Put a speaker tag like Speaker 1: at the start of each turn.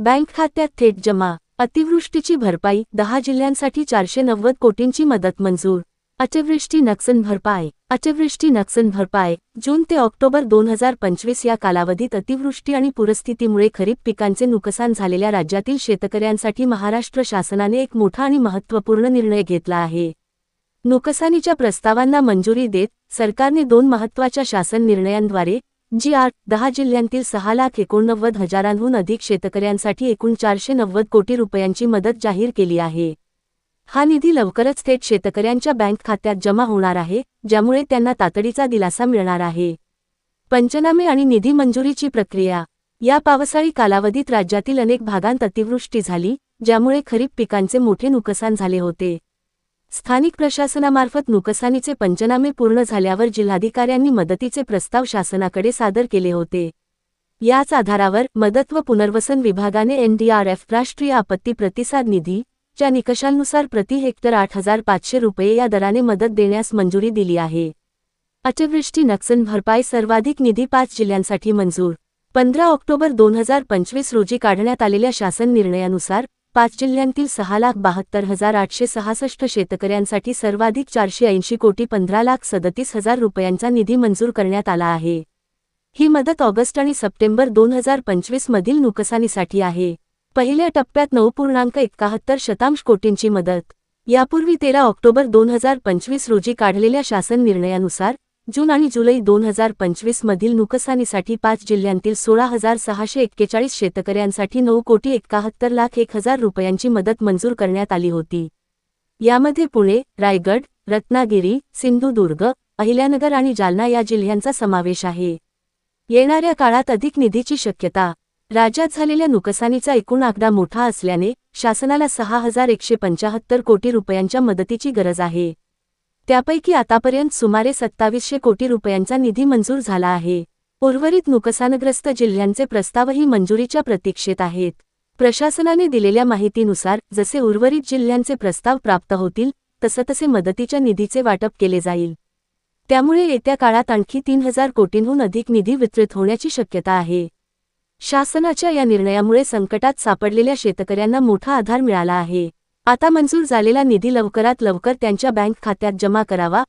Speaker 1: Bank खात्यात थेट जमा. अतिवृष्टीची भरपाई दहा जिल्ह्यांसाठी चारशे नव्वद कोटींची मदत मंजूर. अतिवृष्टी नक्सन भरपाई अतिवृष्टी नक्सन भरपाई. जून ते ऑक्टोबर दोन हजार पंचवीस या कालावधीत अतिवृष्टी आणि पूरस्थितीमुळे खरीप पिकांचे नुकसान झालेल्या राज्यातील शेतकऱ्यांसाठी महाराष्ट्र शासनाने एक मोठा आणि महत्त्वपूर्ण निर्णय घेतला आहे. नुकसानीच्या प्रस्तावांना मंजुरी देत सरकारने दोन महत्त्वाच्या शासन निर्णयांद्वारे जी आर दहा जिल्ह्यांतील सहा लाख एकोणनव्वद हजारांहून अधिक शेतकऱ्यांसाठी एकूण चारशे नव्वद कोटी रुपयांची मदत जाहीर केली आहे. हा निधी लवकरच थेट शेतकऱ्यांच्या बँक खात्यात जमा होणार आहे ज्यामुळे त्यांना तातडीचा दिलासा मिळणार आहे. पंचनामे आणि निधी मंजुरीची प्रक्रिया. या पावसाळी कालावधीत राज्यातील अनेक भागांत अतिवृष्टी झाली ज्यामुळे खरीप पिकांचे मोठे नुकसान झाले होते. स्थानिक प्रशासनामार्फत नुकसानीचे पंचनामे पूर्ण झाल्यावर जिल्हाधिकाऱ्यांनी मदतीचे प्रस्ताव शासनाकडे सादर केले होते. याच आधारावर मदत व पुनर्वसन विभागाने एनडीआरएफ राष्ट्रीय आपत्ती प्रतिसाद निधी च्या निकषांनुसार प्रति हेक्टर आठ हजार पाचशे रुपये या दराने मदत देण्यास मंजुरी दिली आहे. अतिवृष्टी नुकसान भरपाई सर्वाधिक निधी पाच जिल्ह्यांसाठी मंजूर. पंधरा ऑक्टोबर दोन हजार पंचवीस रोजी काढण्यात आलेल्या शासन निर्णयानुसार पाच जिल्ह्यांतील सहा लाख बहात्तर हजार आठशे सहासष्ट शेतकऱ्यांसाठी सर्वाधिक चारशे ऐंशी कोटी पंधरा लाख सदतीस हजार रुपयांचा निधी मंजूर करण्यात आला आहे. ही मदत ऑगस्ट आणि सप्टेंबर दोन हजार पंचवीस मधील नुकसानीसाठी आहे. पहिल्या टप्प्यात नऊ पूर्णांक एकाहत्तर शतांश कोटींची मदत. यापूर्वी तेरा ऑक्टोबर दोन हजार पंचवीस रोजी काढलेल्या शासन निर्णयानुसार जून आणि जुलै दोन हजार पंचवीस मधील नुकसानीसाठी पाच जिल्ह्यांतील सोळा हजार सहाशे एक्केचाळीस शेतकऱ्यांसाठी नऊ कोटी एकाहत्तर लाख एक हजार रुपयांची मदत मंजूर करण्यात आली होती. यामध्ये पुणे रायगड रत्नागिरी सिंधुदुर्ग अहिल्यानगर आणि जालना या जिल्ह्यांचा समावेश आहे. येणाऱ्या काळात अधिक निधीची शक्यता. राज्यात झालेल्या नुकसानीचा एकूण आकडा मोठा असल्याने शासनाला सहा हजार एकशे पंचाहत्तर कोटी रुपयांच्या मदतीची गरज आहे. त्यापैकी आतापर्यंत सुमारे सत्तावीसशे कोटी रुपयांचा निधी मंजूर झाला आहे. उर्वरित नुकसानग्रस्त जिल्ह्यांचे प्रस्तावही मंजुरीच्या प्रतीक्षेत आहेत. प्रशासनाने दिलेल्या माहितीनुसार जसे उर्वरित जिल्ह्यांचे प्रस्ताव प्राप्त होतील तसं तसे मदतीच्या निधीचे वाटप केले जाईल. त्यामुळे येत्या काळात आणखी तीन हजार कोटींहून अधिक निधी वितरित होण्याची शक्यता आहे. शासनाच्या या निर्णयामुळे संकटात सापडलेल्या शेतकऱ्यांना मोठा आधार मिळाला आहे. आता मंजूर झालेला निधी लवकरात लवकर त्यांच्या बँक खात्यात जमा करावा.